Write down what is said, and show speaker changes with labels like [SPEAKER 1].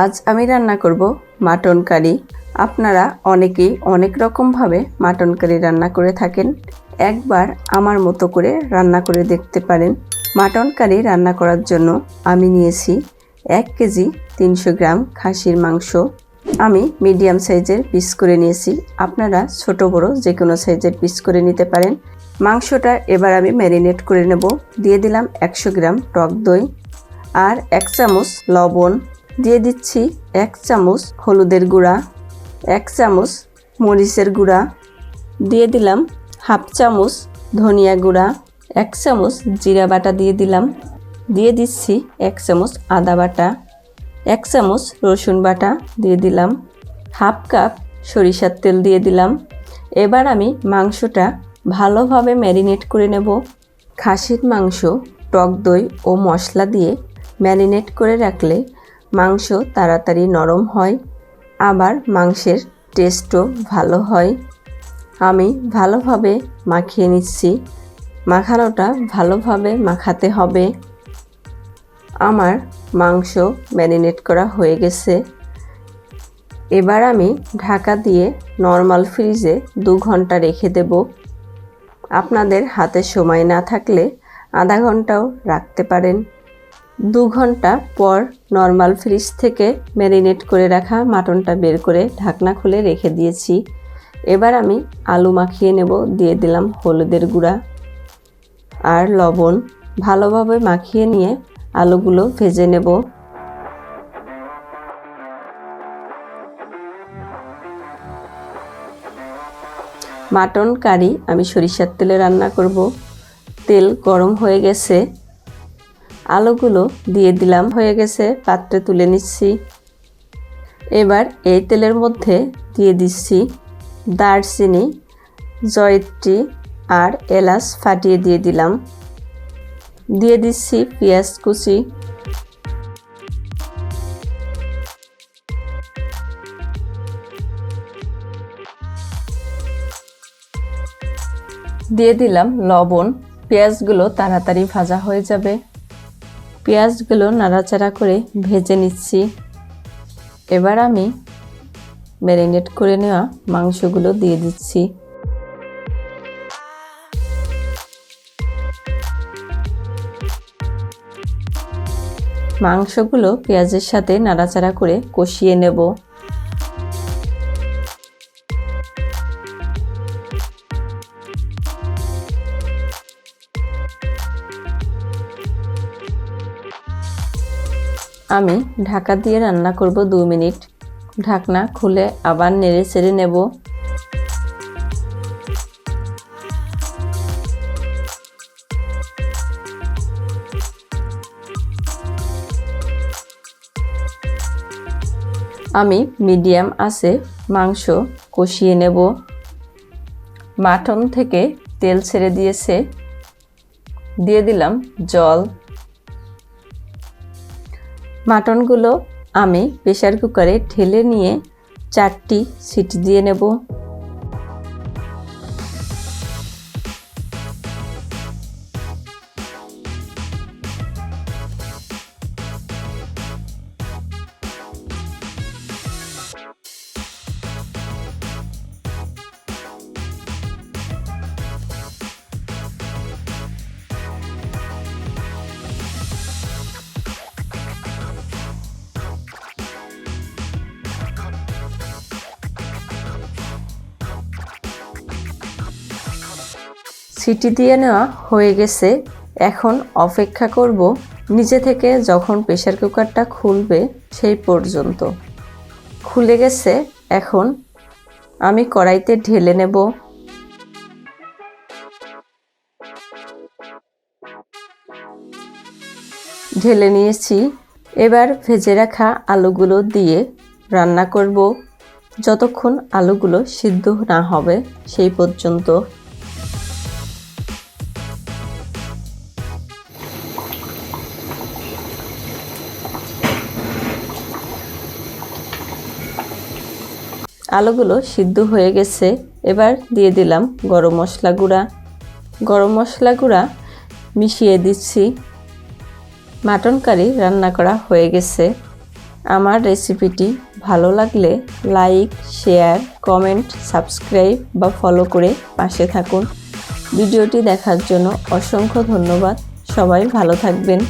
[SPEAKER 1] আজ আমি রান্না করব মাটন কারি। আপনারা অনেকেই অনেক রকমভাবে মাটন কারি রান্না করে থাকেন। একবার আমার মতো করে রান্না করে দেখতে পারেন। মাটন কারি রান্না করার জন্য আমি নিয়েছি এক কেজি তিনশো গ্রাম খাসির মাংস। আমি মিডিয়াম সাইজের পিস করে নিয়েছি। আপনারা ছোট, বড় যে কোনো সাইজের পিস করে নিতে পারেন। মাংসটা এবার আমি ম্যারিনেট করে নেব। দিয়ে দিলাম একশো গ্রাম টক দই আর এক চামচ লবণ। দিয়ে দিচ্ছি এক চামচ হলুদের গুঁড়া, এক চামচ মরিচের গুঁড়া, দিয়ে দিলাম হাফ চামচ ধনিয়া গুঁড়া, এক চামচ জিরা বাটা দিয়ে দিলাম, দিয়ে দিচ্ছি এক চামচ আদা বাটা, এক চামচ রসুন বাটা দিয়ে দিলাম, হাফ কাপ সরিষার তেল দিয়ে দিলাম। এবার আমি মাংসটা ভালোভাবে ম্যারিনেট করে নেব। খাসির মাংস, টক দই ও মশলা দিয়ে ম্যারিনেট করে রাখলে মাংস তাড়াতাড়ি নরম হয়, আবার মাংসের টেস্টও ভালো হয়। আমি ভালোভাবে মাখিয়ে নিচ্ছি। মাখানোটা ভালোভাবে মাখাতে হবে। আমার মাংস ম্যারিনেট করা হয়ে গেছে। এবার আমি ঢাকা দিয়ে নর্মাল ফ্রিজে দু ঘণ্টা রেখে দেব। আপনাদের হাতে সময় না থাকলে আধা ঘন্টাও রাখতে পারেন। দু ঘণ্টা পর নর্মাল ফ্রিজ থেকে ম্যারিনেট করে রাখা মাটনটা বের করে ঢাকনা খুলে রেখে দিয়েছি। এবার আমি আলু মাখিয়ে নেব, দিয়ে দিলাম হলুদের গুঁড়া আর লবণ। ভালোভাবে মাখিয়ে নিয়ে আলুগুলো ভেজে নেব। মাটন কারি আমি সরিষার তেলে রান্না করব। তেল গরম হয়ে গেছে। আলুগুলো দিয়ে দিলাম। হয়ে গেছে, পাত্রে তুলে নিচ্ছি। এবার এই তেলের মধ্যে দিয়ে দিচ্ছি দারচিনি, জয়ত্রী আর এলাচ ফাটিয়ে দিয়ে দিলাম। দিয়ে দিচ্ছি পেঁয়াজ কুচি। দিয়ে দিলাম লবণ। পেঁয়াজগুলো তাড়াতাড়ি ভাজা হয়ে যাবে। পেঁয়াজগুলো নাড়াচাড়া করে ভেজে নিচ্ছি। এবার আমি ম্যারিনেট করে নেওয়া মাংসগুলো দিয়ে দিচ্ছি। মাংসগুলো পেঁয়াজের সাথে নাড়াচাড়া করে কষিয়ে নেব। আমি ঢাকা দিয়ে রান্না করব দু মিনিট। ঢাকনা খুলে আবার নেড়ে চেড়ে নেব। আমি মিডিয়াম আছে মাংস কষিয়ে নেব। মাটন থেকে তেল ছেড়ে দিয়েছে। দিয়ে দিলাম জল। মাটনগুলো আমি প্রেশার কুকারে ঠেলে নিয়ে চারটি সিটি দিয়ে নেব। সিটি দিয়ে নেওয়া হয়ে গেছে। এখন অপেক্ষা করব নিজে থেকে যখন প্রেশার কুকারটা খুলবে সেই পর্যন্ত। খুলে গেছে, এখন আমি কড়াইতে ঢেলে নেব। ঢেলে নিয়েছি। এবার ভেজে রাখা আলুগুলো দিয়ে রান্না করব। যতক্ষণ আলুগুলো সিদ্ধ না হবে সেই পর্যন্ত। আলুগুলো সিদ্ধ হয়ে গেছে। এবার দিয়ে দিলাম গরম মশলা গুঁড়া। গরম মশলা গুঁড়া মিশিয়ে দিচ্ছি। মাটন কারি রান্না করা হয়ে গেছে। আমার রেসিপিটি ভালো লাগলে লাইক, শেয়ার, কমেন্ট, সাবস্ক্রাইব বা ফলো করে পাশে থাকুন। ভিডিওটি দেখার জন্য অসংখ্য ধন্যবাদ। সবাই ভালো থাকবেন।